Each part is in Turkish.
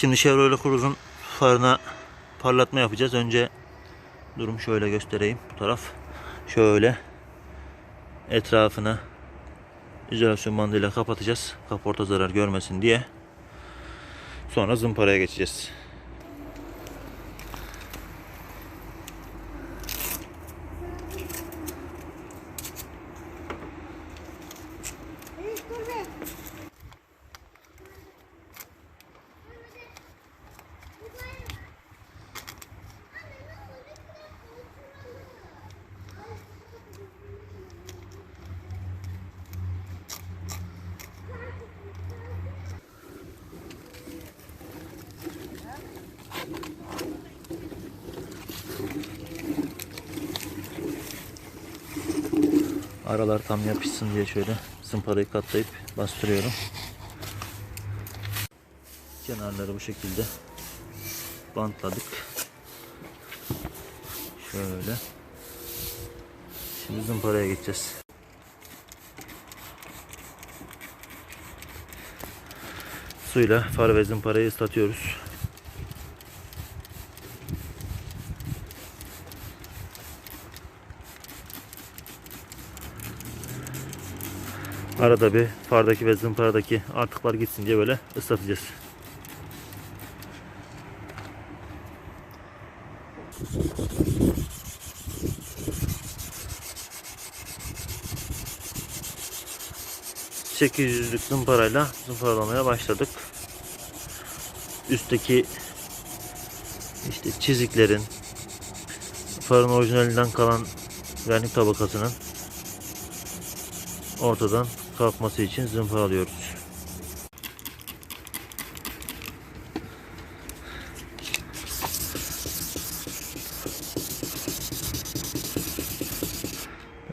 Şimdi Chevrolet Cruze'un farına parlatma yapacağız. Önce durum şöyle göstereyim. Bu taraf şöyle etrafını izolasyon bandıyla kapatacağız. Kaporta zarar görmesin diye. Sonra zımparaya geçeceğiz. Aralar tam yapışsın diye şöyle zımparayı katlayıp bastırıyorum. Kenarları bu şekilde bantladık. Şöyle. Şimdi zımparaya geçeceğiz. Suyla far ve zımparayı ıslatıyoruz. Arada bir fardaki ve zımparadaki artıklar gitsin diye böyle ıslatacağız. %800'lük zımparayla zımparalamaya başladık. Üstteki işte çiziklerin farın orijinalinden kalan vernik tabakasının ortadan kalkması için zımparalıyoruz.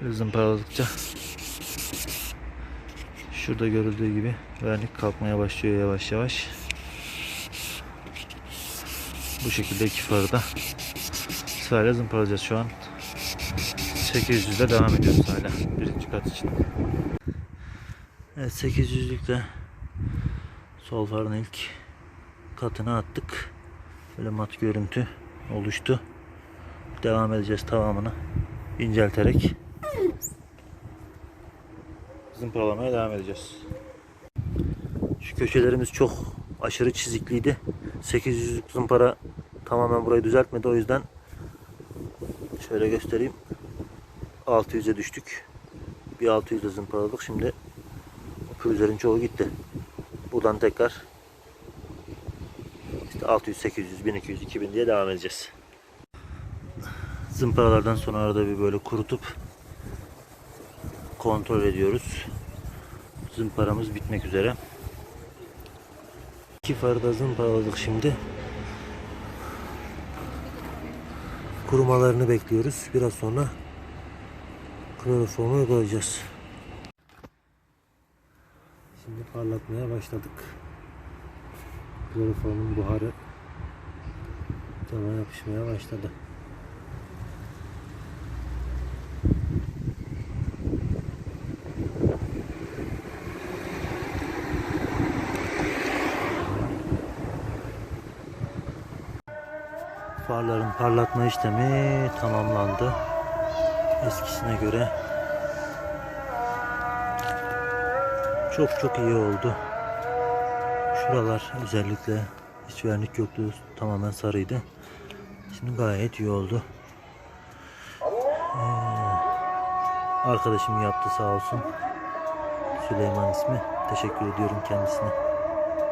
Böyle zımparaladıkça şurada görüldüğü gibi vernik kalkmaya başlıyor yavaş yavaş. Bu şekilde iki farı da sırayla zımparalayacağız şu an. 800'de devam ediyoruz hala birinci kat için. Evet 800'lükte sol farın ilk katını attık. Böyle mat görüntü oluştu. Devam edeceğiz tamamını incelterek. Zımparalamaya devam edeceğiz. Şu köşelerimiz çok aşırı çizikliydi. 800'lük zımpara tamamen burayı düzeltmedi. O yüzden şöyle göstereyim. 600'e düştük. Bir 600'e zımparaladık. Şimdi pürüzlerin çoğu gitti. Buradan tekrar işte 600, 800, 1200, 2000 diye devam edeceğiz. Zımparalardan sonra arada bir böyle kurutup kontrol ediyoruz. Zımparamız bitmek üzere. İki farı da zımparaladık şimdi. Kurumalarını bekliyoruz. Biraz sonra kloroformu uygulayacağız. Şimdi parlatmaya başladık. Kloroformun buharı cama yapışmaya başladı. Farların parlatma işlemi tamamlandı. Eskisine göre çok çok iyi oldu. Şuralar özellikle hiç vernik yoktu. Tamamen sarıydı. Şimdi gayet iyi oldu. Ee, arkadaşım yaptı sağ olsun. Süleyman ismi. Teşekkür ediyorum kendisine.